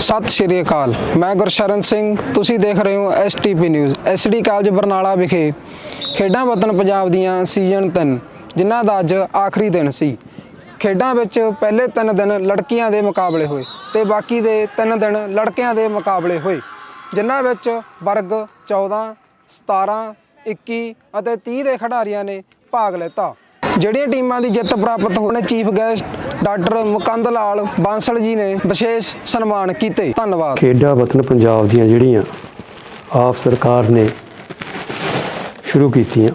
ਸਤਿ ਸ਼੍ਰੀ ਅਕਾਲ। ਮੈਂ ਗੁਰਸ਼ਰਨ ਸਿੰਘ, ਤੁਸੀਂ ਦੇਖ ਰਹੇ ਹੋ STP news. SD college Barnala ਵਿਖੇ ਖੇਡਾਂ ਵਤਨ ਪੰਜਾਬ ਦੀਆਂ ਸੀਜ਼ਨ 3 ਜਿਨ੍ਹਾਂ ਦਾ ਅੱਜ ਆਖਰੀ ਦਿਨ ਸੀ। ਖੇਡਾਂ ਵਿੱਚ ਪਹਿਲੇ 3 ਦਿਨ ਲੜਕੀਆਂ ਦੇ ਮੁਕਾਬਲੇ ਹੋਏ ਤੇ ਬਾਕੀ ਦੇ 3 ਦਿਨ ਲੜਕਿਆਂ ਦੇ ਮੁਕਾਬਲੇ ਹੋਏ, ਜਿਨ੍ਹਾਂ ਵਿੱਚ ਵਰਗ 14 17 21 ਅਤੇ 30 ਦੇ ਖਿਡਾਰੀਆਂ ਨੇ ਭਾਗ ਲਿੱਤਾ। ਜਿਹੜੀਆਂ ਟੀਮਾਂ ਦੀ ਜਿੱਤ ਪ੍ਰਾਪਤ ਹੋਣੇ chief guest doctor Mukand Lal Bansal ji ਨੇ ਵਿਸ਼ੇਸ਼ ਸਨਮਾਨ ਕੀਤੇ। ਧੰਨਵਾਦ। ਖੇਡਾਂ ਵਤਨ ਪੰਜਾਬ ਦੀਆਂ ਜਿਹੜੀਆਂ ਆਪ ਸਰਕਾਰ ਨੇ ਸ਼ੁਰੂ ਕੀਤੀਆਂ।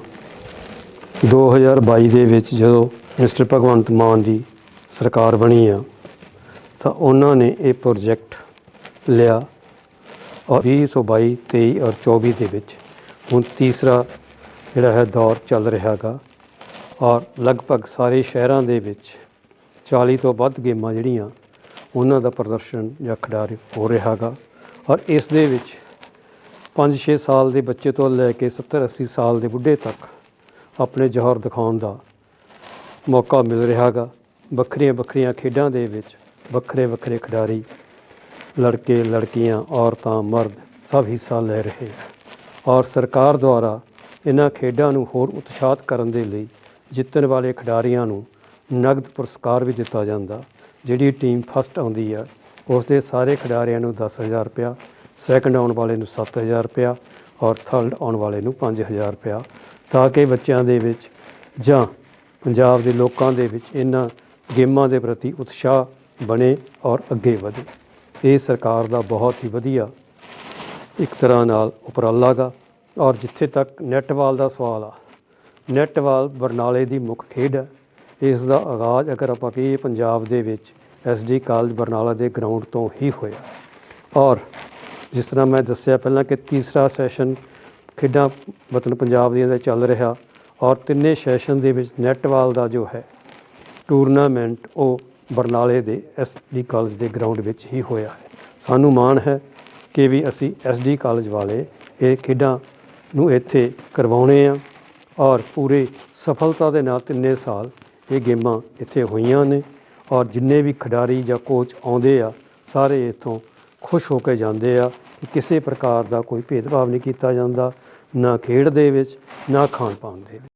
2022 ਦੇ ਵਿੱਚ ਜਦੋਂ ਮਿਸਟਰ ਭਗਵੰਤ ਮਾਨ ਦੀ ਸਰਕਾਰ ਬਣੀ ਆ, ਤਾਂ ਉਹਨਾਂ ਨੇ ਇਹ ਪ੍ਰੋਜੈਕਟ ਲਿਆ ਔਰ 2022 23 ਔਰ 24 ਦੇ ਵਿੱਚ ਹੁਣ ਤੀਸਰਾ ਜਿਹੜਾ ਹੈ ਦੌਰ ਚੱਲ ਰਿਹਾਗਾ ਔਰ ਲਗਭਗ ਸਾਰੇ ਸ਼ਹਿਰਾਂ ਦੇ ਵਿੱਚ 40 ਤੋਂ ਵੱਧ ਗੇਮਾਂ ਜਿਹੜੀਆਂ ਉਹਨਾਂ ਦਾ ਪ੍ਰਦਰਸ਼ਨ ਜਾਂ ਖਿਡਾਰੀ ਹੋ ਰਿਹਾ ਰਿਹਾਗਾ ਔਰ ਇਸ ਦੇ ਵਿੱਚ 5-6 ਸਾਲ ਦੇ ਬੱਚੇ ਤੋਂ ਲੈ ਕੇ 70-80 ਸਾਲ ਦੇ ਬੁੱਢੇ ਤੱਕ ਆਪਣੇ ਜੋਹਰ ਦਿਖਾਉਣ ਦਾ ਮੌਕਾ ਮਿਲ ਰਿਹਾ ਰਿਹਾਗਾ ਵੱਖਰੀਆਂ ਵੱਖਰੀਆਂ ਖੇਡਾਂ ਦੇ ਵਿੱਚ ਵੱਖਰੇ ਵੱਖਰੇ ਖਿਡਾਰੀ, ਲੜਕੇ, ਲੜਕੀਆਂ, ਔਰਤਾਂ, ਮਰਦ ਸਭ ਹਿੱਸਾ ਲੈ ਰਹੇ ਆ। ਔਰ ਸਰਕਾਰ ਦੁਆਰਾ ਇਹਨਾਂ ਖੇਡਾਂ ਨੂੰ ਹੋਰ ਉਤਸ਼ਾਹਤ ਕਰਨ ਦੇ ਲਈ ਜਿੱਤਣ ਵਾਲੇ ਖਿਡਾਰੀਆਂ ਨੂੰ ਨਗਦ ਪੁਰਸਕਾਰ ਵੀ ਦਿੱਤਾ ਜਾਂਦਾ। ਜਿਹੜੀ ਟੀਮ ਫਸਟ ਆਉਂਦੀ ਆ ਉਸ ਦੇ ਸਾਰੇ ਖਿਡਾਰੀਆਂ ਨੂੰ 10000 ਰੁਪਇਆ ਸੈਕੰਡ ਆਉਣ ਵਾਲੇ ਨੂੰ 7000 ਰੁਪਇਆ ਔਰ ਥਰਡ ਆਉਣ ਵਾਲੇ ਨੂੰ 5000 ਰੁਪਇਆ ਤਾਂ ਕਿ ਬੱਚਿਆਂ ਦੇ ਵਿੱਚ ਜਾਂ ਪੰਜਾਬ ਦੇ ਲੋਕਾਂ ਦੇ ਵਿੱਚ ਇਹਨਾਂ ਗੇਮਾਂ ਦੇ ਪ੍ਰਤੀ ਉਤਸ਼ਾਹ ਬਣੇ ਔਰ ਅੱਗੇ ਵਧੇ। ਇਹ ਸਰਕਾਰ ਦਾ ਬਹੁਤ ਹੀ ਵਧੀਆ ਇੱਕ ਤਰ੍ਹਾਂ ਨਾਲ ਉਪਰਾਲਾ ਗਾ ਔਰ ਜਿੱਥੇ ਤੱਕ ਨੈਟਬਾਲ ਦਾ ਸਵਾਲ ਆ, ਨੈਟਬਾਲ ਬਰਨਾਲੇ ਦੀ ਮੁੱਖ ਖੇਡ ਹੈ ਇਸ ਦਾ ਆਗਾਜ਼ ਅਗਰ ਆਪਾਂ ਕਹੀਏ ਪੰਜਾਬ ਦੇ ਵਿੱਚ ਐਸਡੀ ਕਾਲਜ ਬਰਨਾਲਾ ਦੇ ਗਰਾਊਂਡ ਤੋਂ ਹੀ ਹੋਇਆ। ਔਰ ਜਿਸ ਤਰ੍ਹਾਂ ਮੈਂ ਦੱਸਿਆ ਪਹਿਲਾਂ ਕਿ ਤੀਸਰਾ ਸੈਸ਼ਨ ਖੇਡਾਂ ਮਤਲਬ ਪੰਜਾਬ ਦੀਆਂ ਦਾ ਚੱਲ ਰਿਹਾ ਔਰ ਤਿੰਨੇ ਸੈਸ਼ਨ ਦੇ ਵਿੱਚ ਨੈਟਬਾਲ ਦਾ ਜੋ ਹੈ ਟੂਰਨਾਮੈਂਟ ਉਹ ਬਰਨਾਲੇ ਦੇ ਐਸਡੀ ਕਾਲਜ ਦੇ ਗਰਾਊਂਡ ਵਿੱਚ ਹੀ ਹੋਇਆ ਹੈ। ਸਾਨੂੰ ਮਾਣ ਹੈ ਕਿ ਵੀ ਅਸੀਂ ਐਸਡੀ ਕਾਲਜ ਵਾਲੇ ਇਹ ਖੇਡਾਂ ਨੂੰ ਇੱਥੇ ਕਰਵਾਉਣੇ ਆ ਔਰ ਪੂਰੇ ਸਫਲਤਾ ਦੇ ਨਾਲ ਤਿੰਨੇ ਸਾਲ ਇਹ ਗੇਮਾਂ ਇੱਥੇ ਹੋਈਆਂ ਨੇ ਔਰ ਜਿੰਨੇ ਵੀ ਖਿਡਾਰੀ ਜਾਂ ਕੋਚ ਆਉਂਦੇ ਆ, ਸਾਰੇ ਇੱਥੋਂ ਖੁਸ਼ ਹੋ ਕੇ ਜਾਂਦੇ ਆ ਕਿ ਕਿਸੇ ਪ੍ਰਕਾਰ ਦਾ ਕੋਈ ਭੇਦਭਾਵ ਨਹੀਂ ਕੀਤਾ ਜਾਂਦਾ, ਨਾ ਖੇਡ ਦੇ ਵਿੱਚ, ਨਾ ਖਾਣ ਪਾਣ ਦੇ ਵਿੱਚ।